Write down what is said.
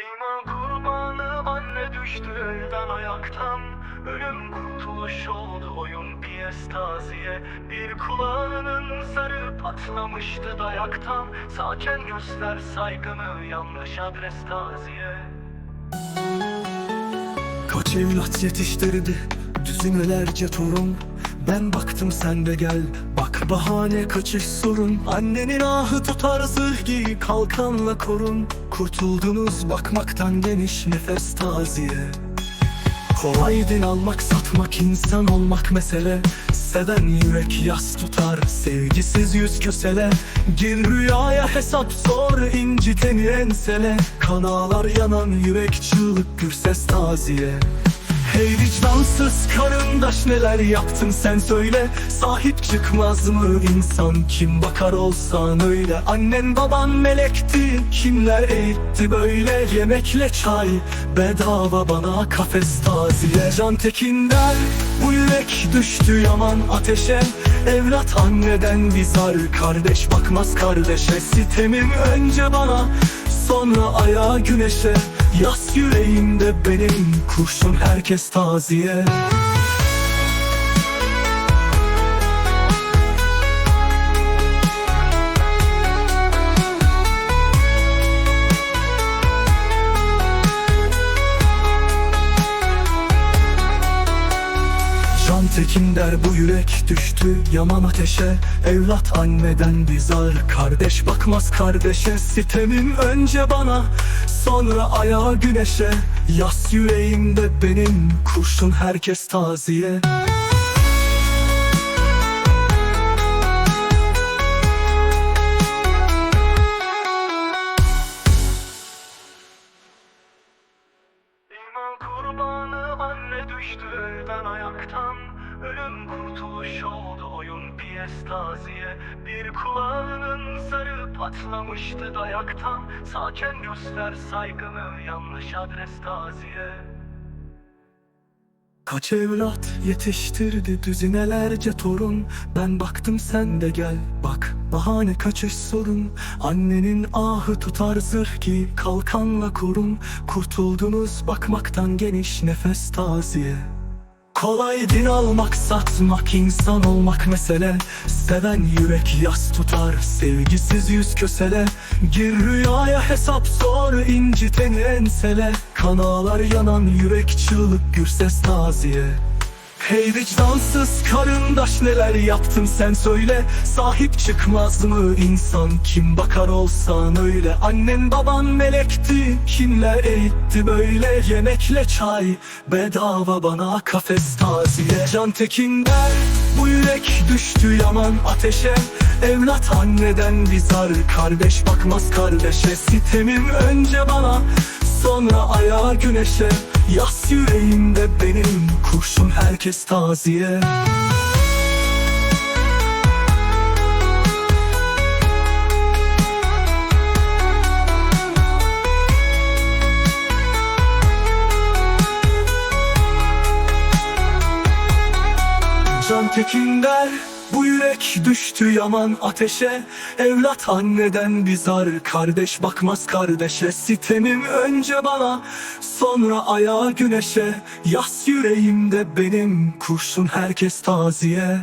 İman kurbanı anne düştü elden ayaktan. Ölüm kurtuluş oldu oyun piyes taziye Bir kulağının sarı patlamıştı dayaktan. Sakin göster saygını yanlış adres taziye. Kaç evlat yetiştirdi düzinelerce torun? Ben baktım sen de gel bahane kaçış sorun. Annenin ahı tutar zırh giy kalkanla korun. Kurtuldunuz bakmaktan geniş nefes taziye. Kolay din almak satmak insan olmak mesele. Seven yürek yas tutar sevgisiz yüz kösele. Gir rüyaya hesap sor inciteni ensele. Kanalar yanan yürek çığlık gür ses taziye Hey vicdansız karındaş neler yaptın sen söyle. Sahip çıkmaz mı insan? Kim bakar olsan öyle? Annen baban melekti kimler eğitti böyle? Yemekle çay bedava bana kafes taziye. Can Tekin'den bu yürek düştü yaman ateşe. Evlat anneden bizar kardeş bakmaz kardeşe. Sitemim önce bana sonra ayağa güneşe Yas yüreğimde benim kurşun herkes taziye Can Tekin der bu yürek düştü yaman ateşe. Evlat anneden bizar kardeş bakmaz kardeşe. Sitemim önce bana sonra ayağa güneşe. Yas yüreğimde benim kurşun herkes taziye. Düştü elden ayaktan Ölüm kurtuluş oldu oyun piyes taziye. Bir kulağının sarı patlamıştı dayaktan. Sakin göster saygını yanlış adres taziye. Kaç evlat yetiştirdi düzinelerce torun? Ben baktım sen de gel bak. Bahane kaçış sorun. Annenin ahı tutar zırh ki kalkanla korun. Kurtuldunuz bakmaktan geniş nefes taziye Kolay din almak satmak insan olmak mesele. Seven yürek yas tutar sevgisiz yüz kösele. Gir rüyaya hesap sor inciteni ensele. Kanalar yanan yürek çığlık gür ses taziye Hey vicdansız karındaş neler yaptın sen söyle. Sahip çıkmaz mı insan? Kim bakar olsan öyle? Annen baban melekti kimler eğitti böyle? Yemekle çay bedava bana kafes taziye. Can Tekin der bu yürek düştü yaman ateşe. Evlat anneden bizar kardeş bakmaz kardeşe. Sitemim önce bana sonra ayağa güneşe Yas yüreğimde benim kurşun herkes taziye. Can Tekin der bu yürek düştü yaman ateşe. Evlat anneden bizar kardeş bakmaz kardeşe. Sitemim önce bana sonra ayağa güneşe. Yas yüreğimde benim kurşun herkes taziye